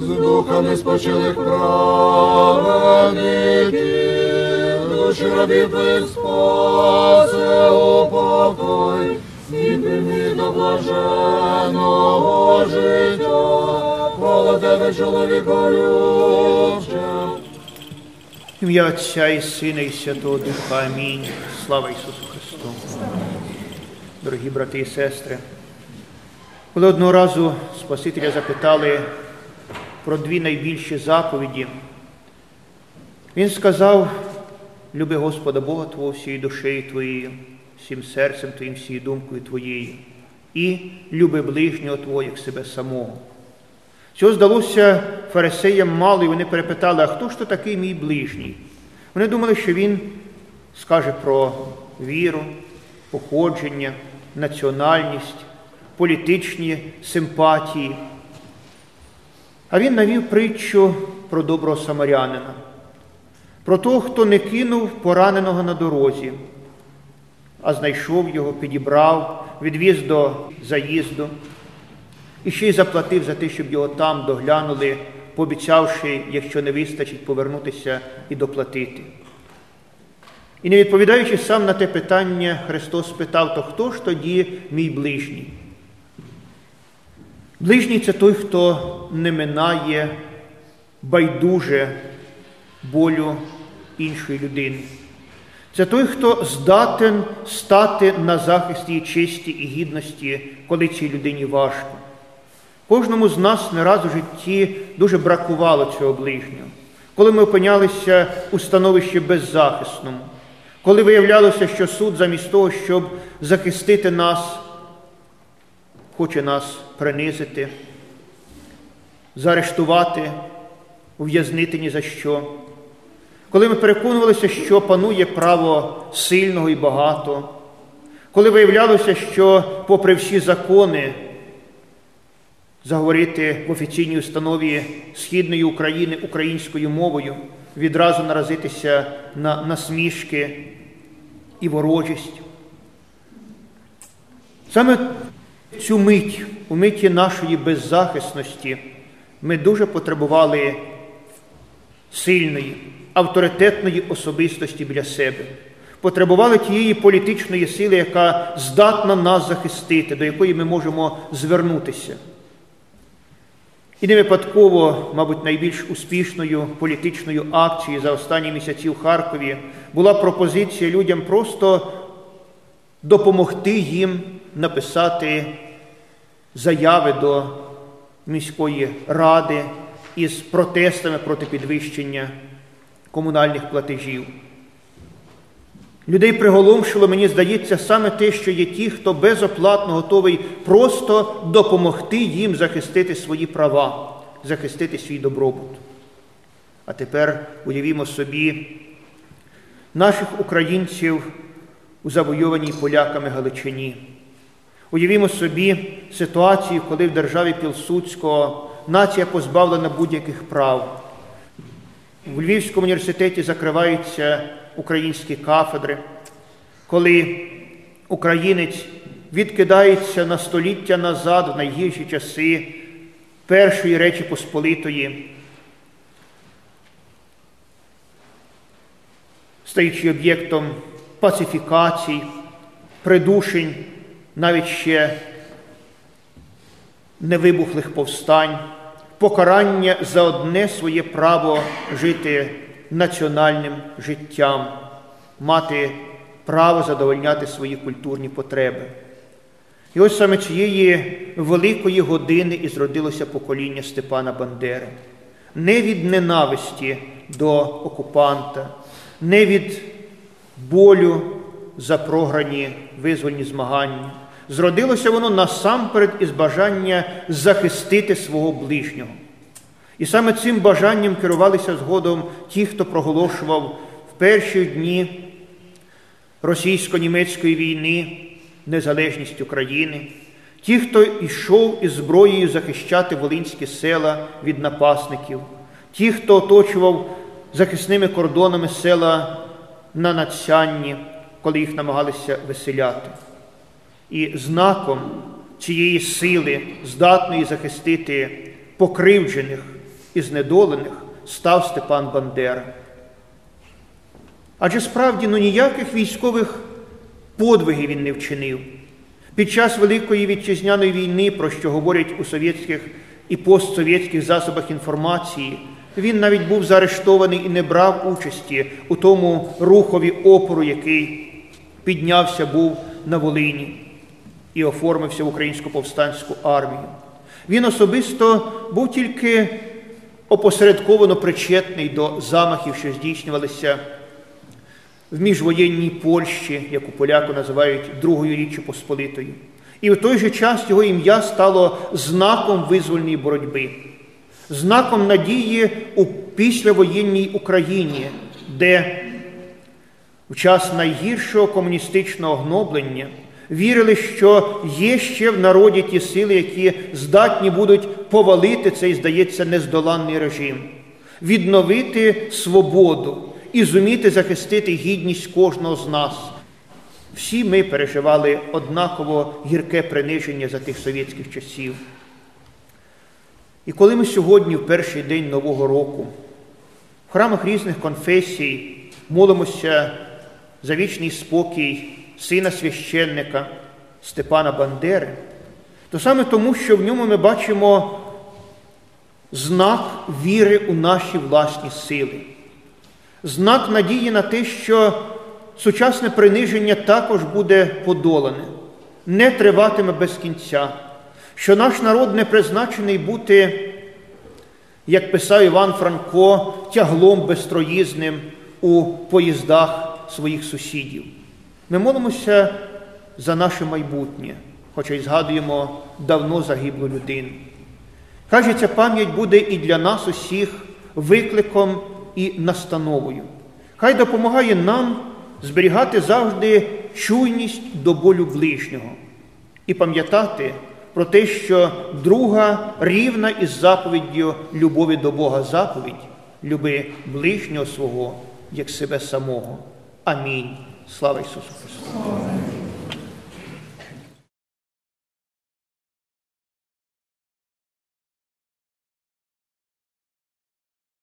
з духами спочилих праведників, душі рабів твоїх спасе упокой, і прийми до блаженого життя, коло тебе чоловіка любче. Ім'я Отця і Сина, і Святого Духа. Амінь. Слава Ісусу Христу. Дорогі брати і сестри, коли одного разу Спасителя запитали про дві найбільші заповіді, Він сказав, люби Господа Бога Твого всією душею Твоєю, всім серцем Твоїм, всією думкою Твоєю, і люби ближнього Твого, як себе самого. Цього здалося фарисеям мало, і вони перепитали, а хто ж то такий мій ближній? Вони думали, що він скаже про віру, походження, національність, політичні симпатії. А він навів притчу про доброго самарянина, про того, хто не кинув пораненого на дорозі, а знайшов його, підібрав, відвіз до заїзду і ще й заплатив за те, щоб його там доглянули, пообіцявши, якщо не вистачить, повернутися і доплатити. І не відповідаючи сам на те питання, Христос спитав, то хто ж тоді мій ближній? Ближній це той, хто не минає байдуже болю іншої людини. Це той, хто здатен стати на захист її честі і гідності, коли цій людині важко. Кожному з нас не раз у житті дуже бракувало цього ближнього, коли ми опинялися у становищі беззахисному, коли виявлялося, що суд замість того, щоб захистити нас, хоче нас принизити, заарештувати, ув'язнити ні за що. Коли ми переконувалися, що панує право сильного і багато, коли виявлялося, що, попри всі закони, заговорити в офіційній установі Східної України українською мовою, відразу наразитися на насмішки і ворожість. Саме цю мить, у миті нашої беззахисності, ми дуже потребували сильної, авторитетної особистості біля себе. Потребували тієї політичної сили, яка здатна нас захистити, до якої ми можемо звернутися. І не випадково, мабуть, найбільш успішною політичною акцією за останні місяці в Харкові була пропозиція людям просто допомогти їм написати заяви до міської ради із протестами проти підвищення комунальних платежів. Людей приголомшило, мені здається, саме те, що є ті, хто безоплатно готовий просто допомогти їм захистити свої права, захистити свій добробут. А тепер уявімо собі наших українців у завойованій поляками Галичині. Уявімо собі ситуацію, коли в державі Пілсудського нація позбавлена будь-яких прав. В Львівському університеті закриваються українські кафедри, коли українець відкидається на століття назад в найгірші часи Першої Речі Посполитої, стаючи об'єктом пацифікацій, придушень, навіть ще невибухлих повстань, покарання за одне своє право жити національним життям, мати право задовольняти свої культурні потреби. І ось саме цієї великої години і зродилося покоління Степана Бандери. Не від ненависті до окупанта, не від болю за програні визвольні змагання. Зродилося воно насамперед із бажання захистити свого ближнього. І саме цим бажанням керувалися згодом ті, хто проголошував в перші дні російсько-німецької війни незалежність України, ті, хто йшов із зброєю захищати волинські села від напасників, ті, хто оточував захисними кордонами села на Надцянні, коли їх намагалися виселяти. І знаком цієї сили, здатної захистити покривджених, і знедолених став Степан Бандера. Адже справді ну, ніяких військових подвигів він не вчинив. Під час Великої вітчизняної війни, про що говорять у совєтських і постсовєтських засобах інформації, він навіть був заарештований і не брав участі у тому рухові опору, який піднявся був на Волині і оформився в українську повстанську армію. Він особисто був тільки опосередковано причетний до замахів, що здійснювалися в міжвоєнній Польщі, яку поляку називають Другою Річчю Посполитою. І в той же час його ім'я стало знаком визвольної боротьби, знаком надії у післявоєнній Україні, де в час найгіршого комуністичного гноблення вірили, що є ще в народі ті сили, які здатні будуть повалити цей, здається, нездоланний режим, відновити свободу і зуміти захистити гідність кожного з нас. Всі ми переживали однаково гірке приниження за тих совєтських часів. І коли ми сьогодні, в перший день Нового року, в храмах різних конфесій молимося за вічний спокій сина священника Степана Бандери, то саме тому, що в ньому ми бачимо знак віри у наші власні сили, знак надії на те, що сучасне приниження також буде подолане, не триватиме без кінця, що наш народ не призначений бути, як писав Іван Франко, тяглом безстроїзним у поїздах своїх сусідів. Ми молимося за наше майбутнє, хоча й згадуємо давно загиблу людину. Каже, ця пам'ять буде і для нас усіх викликом і настановою. Хай допомагає нам зберігати завжди чуйність до болю ближнього і пам'ятати про те, що друга рівна із заповіддю любові до Бога заповідь люби ближнього свого як себе самого. Амінь. Слава Ісусу Христу!